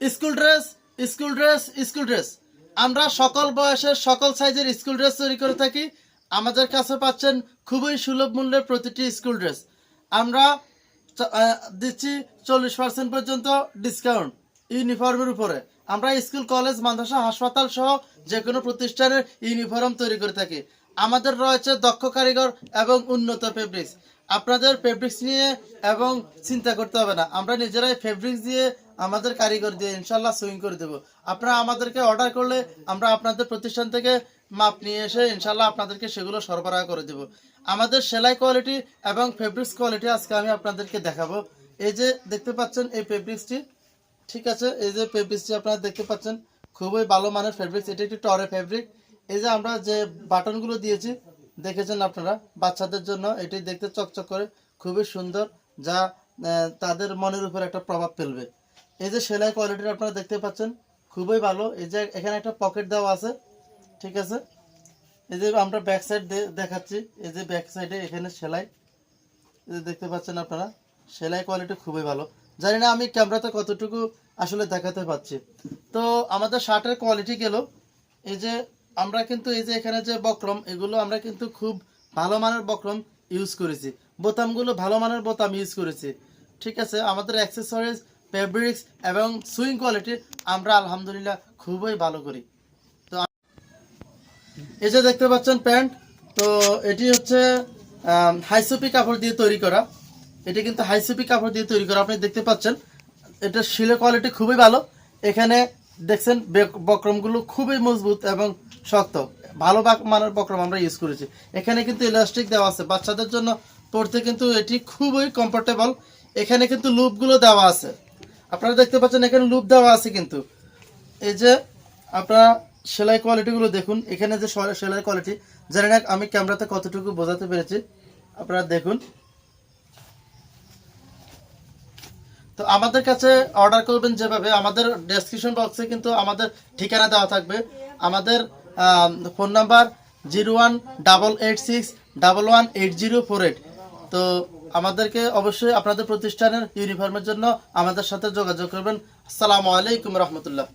School dress school dress school dress. আমরা সকল বয়সের সকল সাইজের স্কুল ড্রেস তৈরি করে থাকি। আমাদের কাছে পাচ্ছেন খুবই সুলভ মূল্যের প্রতিটি স্কুল ড্রেস। আমরা দিচ্ছি চল্লিশ পার্সেন্ট পর্যন্ত ডিসকাউন্ট ইউনিফর্মের উপরে। আমরা স্কুল, কলেজ, মাদ্রাসা, হাসপাতাল সহ যে কোনো প্রতিষ্ঠানের ইউনিফর্ম তৈরি করে থাকি। আমাদের রয়েছে দক্ষ কারিগর এবং উন্নত ফেব্রিক্স আপনাদের ফেব্রিক্স নিয়ে এবং চিন্তা করতে হবে না। আমরা নিজেরাই ফেব্রিক্স দিয়ে আমাদের কারিগর দিয়ে ইনশাল্লাহ সুইং করে দেবো। আপনারা আমাদেরকে অর্ডার করলে আমরা আপনাদের প্রতিষ্ঠান থেকে মাপ নিয়ে এসে ইনশাল্লাহ আপনাদেরকে সেগুলো সরবরাহ করে দেবো। আমাদের সেলাই কোয়ালিটি এবং ফেব্রিক্স কোয়ালিটি আজকে আমি আপনাদেরকে দেখাবো। এই যে দেখতে পাচ্ছেন এই ফেব্রিক্সটি ঠিক আছে? এই যে ফেব্রিক্সটি আপনারা দেখতে পাচ্ছেন, খুবই ভালো মানের ফেব্রিক্স এটা একটি টরে ফেব্রিক এই যে আমরা যে বাটনগুলো দিয়েছি, দেখেছেন আপনারা? বাচ্চাদের জন্য এটি দেখতে চকচক করে, খুবই সুন্দর, যা তাদের মনের উপর একটা প্রভাব ফেলবে। এই যে সেলাই কোয়ালিটি আপনারা দেখতে পাচ্ছেন, খুবই ভালো। এই যে এখানে একটা পকেট দেওয়া আছে, ঠিক আছে? এই যে আমরা ব্যাক সাইড দেখাচ্ছি, এই যে ব্যাক সাইডে এখানে সেলাই। দেখতে পাচ্ছেন আপনারা, সেলাই কোয়ালিটি খুবই ভালো। জানি না আমি ক্যামেরাতে কতটুকু আসলে দেখাতে পাচ্ছি তো আমাদের শার্টের কোয়ালিটি গেল। এই যে আমরা কিন্তু এই যে এখানে যে বক্রম, এগুলো আমরা কিন্তু খুব ভালো মানের বক্রম ইউজ করেছি। বোতামগুলো ভালো মানের বোতাম ইউজ করেছি। ঠিক আছে? আমাদের অ্যাক্সেসরিজ ফেব্রিক্স এবং সুইং কোয়ালিটি আমরা আলহামদুলিল্লাহ খুবই ভালো করি। তো এই যে দেখতে পাচ্ছেন প্যান্ট, তো এটি হচ্ছে হাইসুপি কাপড় দিয়ে তৈরি করা। এটি কিন্তু হাইসুপি কাপড় দিয়ে তৈরি করা, আপনি দেখতে পাচ্ছেন। এটা শিলের কোয়ালিটি খুবই ভালো। এখানে দেখছেন বক্রমগুলো খুবই মজবুত এবং শক্ত। ভালো মানের বক্রম আমরা ইউজ করেছি। এখানে কিন্তু ইলাস্টিক দেওয়া আছে। বাচ্চাদের জন্য পড়তে কিন্তু এটি খুবই কমফোর্টেবল এখানে কিন্তু লুপগুলো দেওয়া আছে। আপনারা দেখতে পাচ্ছেন এখানে লুপ দেওয়া আছে কিন্তু। এই যে আপনারা সেলাই কোয়ালিটিগুলো দেখুন, এখানে যে সেলাই কোয়ালিটি জানি না আমি ক্যামেরাতে কতটুকু বোঝাতে পেরেছি। আপনারা দেখুন। তো আমাদের কাছে অর্ডার করবেন যেভাবে, আমাদের ডেসক্রিপশন বক্সে কিন্তু আমাদের ঠিকানা দেওয়া থাকবে। আমাদের phone number zero one double eight six double one eight zero four eight. তো আমাদেরকে অবশ্যই আপনাদের প্রতিষ্ঠানের ইউনিফর্মের জন্য আমাদের সাথে যোগাযোগ করবেন। আসসালামু আলাইকুম রহমতুল্লাহ।